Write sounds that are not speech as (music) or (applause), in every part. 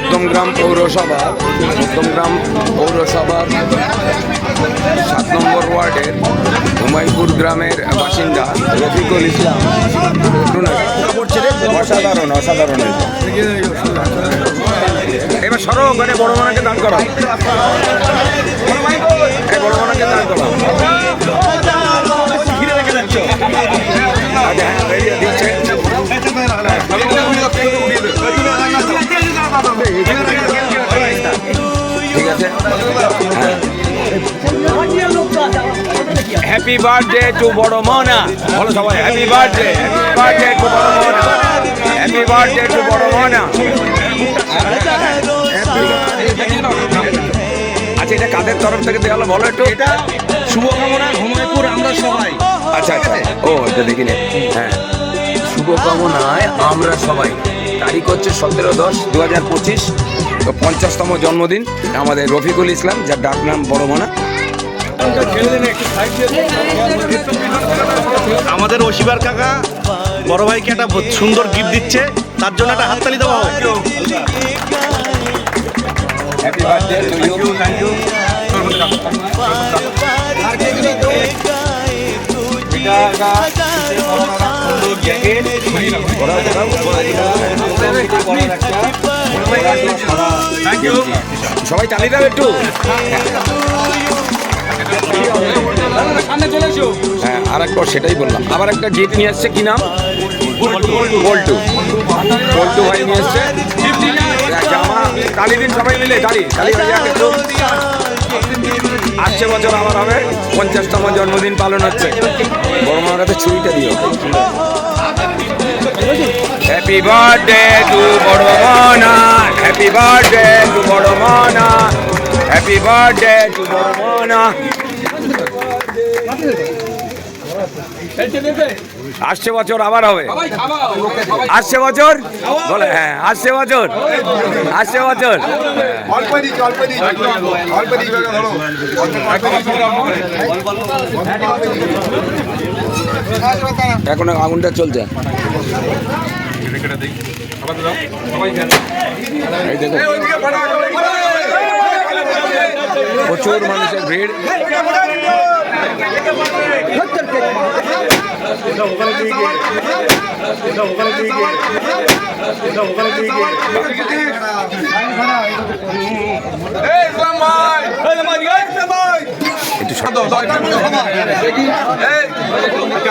মধ্যমগ্রাম পৌরসভা মধ্যমগ্রাম পৌরসভার সাত নম্বর ওয়ার্ডের হুমায়ুপুর গ্রামের বাসিন্দা রফিকুল ইসলাম। অসাধারণ অসাধারণ এবার সরো ওখানে বড় মানাকে দান করা বড় মানাকে দান করো হ্যাপি বার্থডে টু বড় মনা বলো সবাই happy birthday happy birthday to বড় মনা হ্যাপি বার্থডে টু বড় মনা আচ্ছা এটা কাদের তরফ থেকে দেওয়া হলো? বলো একটু। এটা শুভকামনা ঘুমাইপুর আমরা সবাই। আচ্ছা আচ্ছা ও এটা দেখি নে। হ্যাঁ। শুভকামনায় আমরা সবাই। তারিখ হচ্ছে সতেরো দশ দু হাজার পঁচিশ পঞ্চাশতম জন্মদিন আমাদের রফিকুল ইসলাম যার ডাক নাম বড় মনা আমাদের ওসিবার কাকা বড় ভাইকে একটা সুন্দর গিফট দিচ্ছে তার জন্য একটা হাততালি দেওয়া হয় ইউ সবাই চালিয়ে দাও একটু। হ্যাঁ আর একবার সেটাই বললাম। আবার একটা গিফট নিয়ে আসছে কি নাম? বল্টু। বল্টু ভাই নিয়ে জামা তালি দিন সবাই মিলে হয়ে যাক একটু আসছে বছর আবার হবে, পঞ্চাশতম জন্মদিন পালন হচ্ছে। বড় মার কাছে ছুরিটা দিও। হ্যাপি বার্থডে টু বড় মনা হ্যাপি বার্থডে টু বড় মনা হ্যাপি বার্থডে টু মনা আসছে বছর, আবার হবে। আসছে বছর? বলে হ্যাঁ আসছে বছর। আসছে বছর। এখনও আগুনটা চলছে। এই দেখো। প্রচুর মানুষের ভিড়। একটু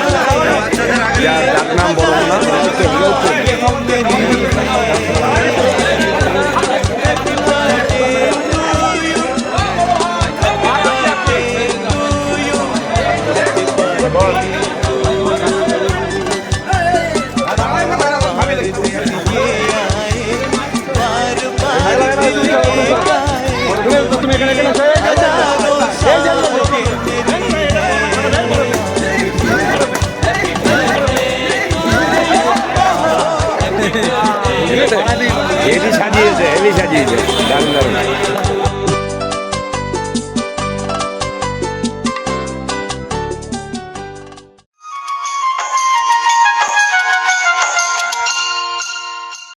(laughs) হেভি সাজিয়েছে হেভি সাজিয়েছে। দারুণ দারুণ।